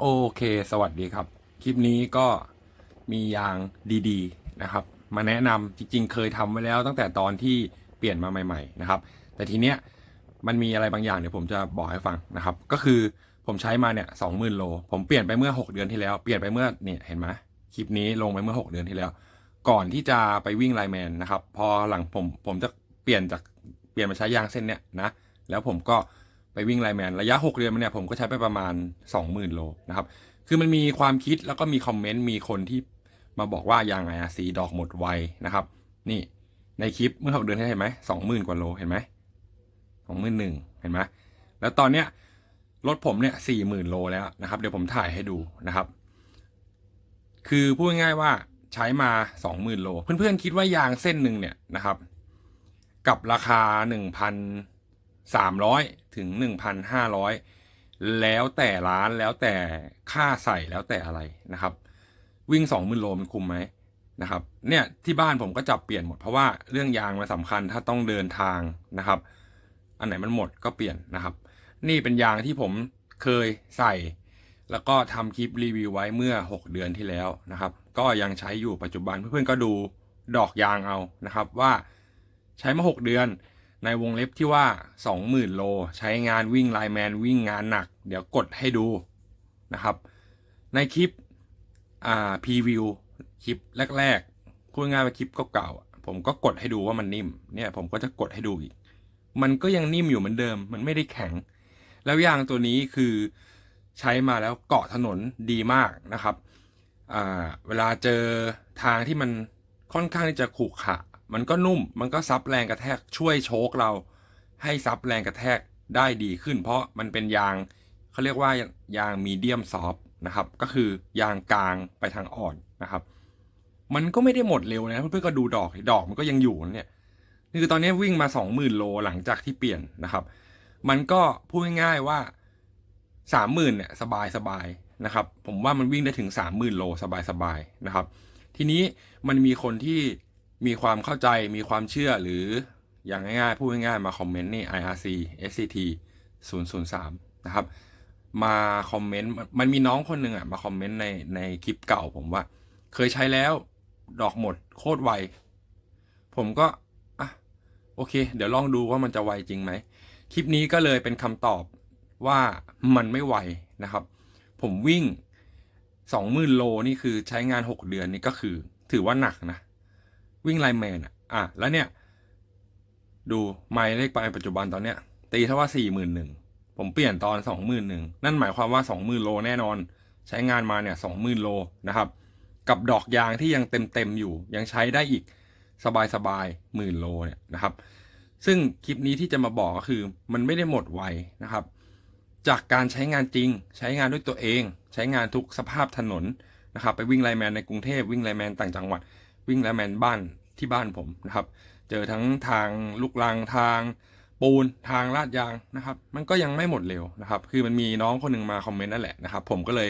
โอเค สวัสดีครับ คลิปนี้ก็มียางดีๆนะครับ มาแนะนำจริงๆ เคยทำไว้แล้วตั้งแต่ตอนที่เปลี่ยนมาใหม่ ๆ นะครับ แต่ทีเนี้ยมันมีอะไรบางอย่างเดี๋ยวผมจะบอกให้ฟังนะครับ ก็คือผมใช้มาเนี่ยสองหมื่นโล ผมเปลี่ยนไปเมื่อ 6 เดือนที่แล้ว เปลี่ยนไปเมื่อเนี่ยเห็นไหมคลิปนี้ลงไปเมื่อ 6 เดือนที่แล้ว ก่อนที่จะไปวิ่งไลแมนนะครับ พอหลังผมผมจะเปลี่ยนจากเปลี่ยนมาใช้ยางเส้นเนี้ยนะ แล้วผมก็ ไปวิ่งไลแมนระยะ 6 เดือนมาเนี่ยผมก็ใช้ไปประมาณ 20,000 โลนะครับ คือมันมีความคิดแล้วก็มีคอมเมนต์มีคนที่มาบอกว่ายางไงอะสีดอกหมดไวนะครับ นี่ในคลิปเมื่อ6เดือนที่เห็นไหมสองหมื่นกว่าโลเห็นไหมสองหมื่นหนึ่งเห็นไหมแล้วตอนเนี้ยรถผมเนี่ยสี่หมื่นโลแล้วนะครับ เดี๋ยวผมถ่ายให้ดูนะครับ คือพูดง่ายว่าใช้มาสองหมื่นโล เพื่อนๆคิดว่ายางเส้นหนึ่งเนี่ยนะครับ กับราคาหนึ่งพัน สามร้อยถึงหนึ่งพันห้าร้อยแล้วแต่ร้านแล้วแต่ค่าใส่แล้วแต่อะไรนะครับ วิ่งสองหมื่นโลมันคุ้มไหมนะครับเนี่ยที่บ้านผมก็จับเปลี่ยนหมดเพราะว่าเรื่องยางมันสำคัญถ้าต้องเดินทางนะครับ อันไหนมันหมดก็เปลี่ยนนะครับ นี่เป็นยางที่ผมเคยใส่ แล้วก็ทำคลิปรีวิวไว้เมื่อ 6 เดือนที่แล้วนะครับ ก็ยังใช้อยู่ปัจจุบันเพื่อนๆก็ดูดอกยางเอานะครับ ว่าใช้มา 6 เดือน ในวงเล็บที่ว่า 20,000 โล ใช้งานวิ่งไลแมนวิ่งงานหนัก เดี๋ยวกดให้ดูนะครับ ในคลิปอ่าพรีวิวคลิปแรกๆพูดง่ายว่าคลิปเก่าๆผมก็กดให้ดูว่ามันนิ่มเนี่ยผมก็จะกดให้ดูอีก มันก็ยังนิ่มอยู่เหมือนเดิม มันไม่ได้แข็ง แล้วยางตัวนี้คือใช้มาแล้วเกาะถนนดีมากนะครับเวลาเจอทางที่มันค่อนข้างที่จะขรุขระ มันก็นุ่ม มันก็ซับแรงกระแทกช่วยโชคเรา ให้ซับแรงกระแทกได้ดีขึ้น เพราะมันเป็นยางเขาเรียกว่ายางมีเดียมซอฟนะครับ ก็คือยางกลางไปทางอ่อนนะครับ มันก็ไม่ได้หมดเร็วนะเพื่อนๆก็ดูดอกดอกมันก็ยังอยู่นะเนี่ยนี่คือตอนนี้วิ่งมาสองหมื่นโลหลังจากที่เปลี่ยนนะครับ มันก็พูดง่ายๆว่าสามหมื่นเนี่ยสบายสบายนะครับ ผมว่ามันวิ่งได้ถึงสามหมื่นโลสบายสบายนะครับ ทีนี้มันมีคนที่ มีความเข้าใจมีความเชื่อหรืออย่างง่ายๆพูดง่ายๆมาคอมเมนต์นี่ IRC SCT 003 นะครับ มาคอมเมนต์มันมีน้องคนหนึ่งอะมาคอมเมนต์ในในคลิปเก่าผมว่า เคยใช้แล้วดอกหมดโคตรไว ผมก็อะโอเค เดี๋ยวลองดูว่ามันจะไวจริงไหม คลิปนี้ก็เลยเป็นคำตอบว่ามันไม่ไวนะครับ ผมวิ่งสองหมื่นโลนี่คือใช้งานหกเดือนนี่ก็คือถือว่าหนักนะ วิ่งไลน์แมนอะอะแล้วเนี่ย ดูไมล์เลขไปปัจจุบันตอนเนี้ย ตีเท่าว่าสี่หมื่นหนึ่งผมเปลี่ยนตอนสองหมื่นหนึ่งนั่นหมายความว่าสองหมื่นโลแน่นอน ใช้งานมาเนี่ยสองหมื่นโลนะครับกับดอกยางที่ยังเต็มเต็มๆอยู่ ยังใช้ได้อีกสบายสบายหมื่นโลเนี่ยนะครับ ซึ่งคลิปนี้ที่จะมาบอกก็คือมันไม่ได้หมดไวนะครับ จากการใช้งานจริง ใช้งานด้วยตัวเอง ใช้งานทุกสภาพถนนนะครับ ไปวิ่งไลแมนในกรุงเทพวิ่งไลแมนต่างจังหวัด วิ่งไลน์แมนบ้านที่บ้านผมนะครับ เจอทั้งทางลูกรังทางปูนทางลาดยางนะครับ มันก็ยังไม่หมดเร็วนะครับ คือมันมีน้องคนหนึ่งมาคอมเมนต์นั่นแหละนะครับ ผมก็เลย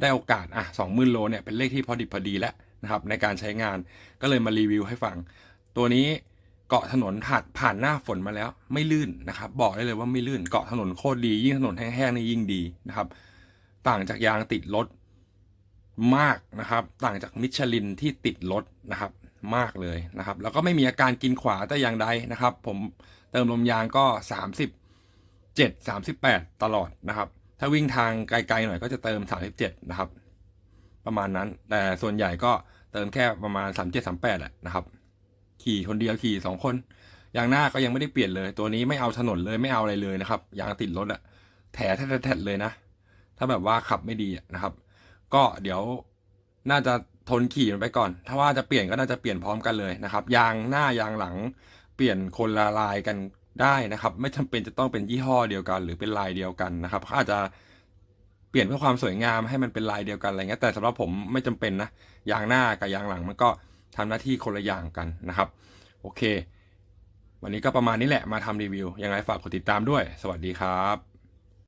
ได้โอกาสอะสองหมื่นโลเนี่ยเป็นเลขที่พอดิบพอดีแล้วนะครับในการใช้งานก็เลยมารีวิวให้ฟัง ตัวนี้เกาะถนนผ่านผ่านหน้าฝนมาแล้ว ไม่ลื่นนะครับ บอกได้เลยว่าไม่ลื่นเกาะถนนโคตรดี ยิ่งถนนแห้งๆนี่ยิ่งดีนะครับ ต่างจากยางติดรถ มากนะครับ ต่างจากมิชลินที่ติดรถนะครับมากเลยนะครับ แล้วก็ไม่มีอาการกินขวาแต่อย่างใดนะครับ ผมเติมลมยางก็ 37 38 ตลอดนะครับ ถ้าวิ่งทางไกลๆหน่อยก็จะเติม 37 นะครับ ประมาณนั้น แต่ส่วนใหญ่ก็เติมแค่ประมาณ 37 38แหละนะครับ ขี่คนเดียวขี่สองคนยางหน้าก็ยังไม่ได้เปลี่ยนเลย ตัวนี้ไม่เอาถนนเลยไม่เอาอะไรเลยนะครับยางติดรถอะแถแทดๆเลยนะ ถ้าแบบว่าขับไม่ดีนะครับ ก็เดี๋ยวน่าจะทนขี่มันไปก่อน ถ้าว่าจะเปลี่ยนก็น่าจะเปลี่ยนพร้อมกันเลยนะครับ ยางหน้ายางหลังเปลี่ยนคนละลายกันได้นะครับ ไม่จำเป็นจะต้องเป็นยี่ห้อเดียวกัน หรือเป็นลายเดียวกันนะครับเขาอาจจะเปลี่ยนเพื่อความสวยงามให้มันเป็นลายเดียวกันอะไรเงี้ยแต่สำหรับผมไม่จำเป็นนะยางหน้ากับยางหลังมันก็ทำหน้าที่คนละอย่างกันนะครับ โอเค วันนี้ก็ประมาณนี้แหละมาทำรีวิวยังไงฝากกดติดตามด้วย สวัสดีครับ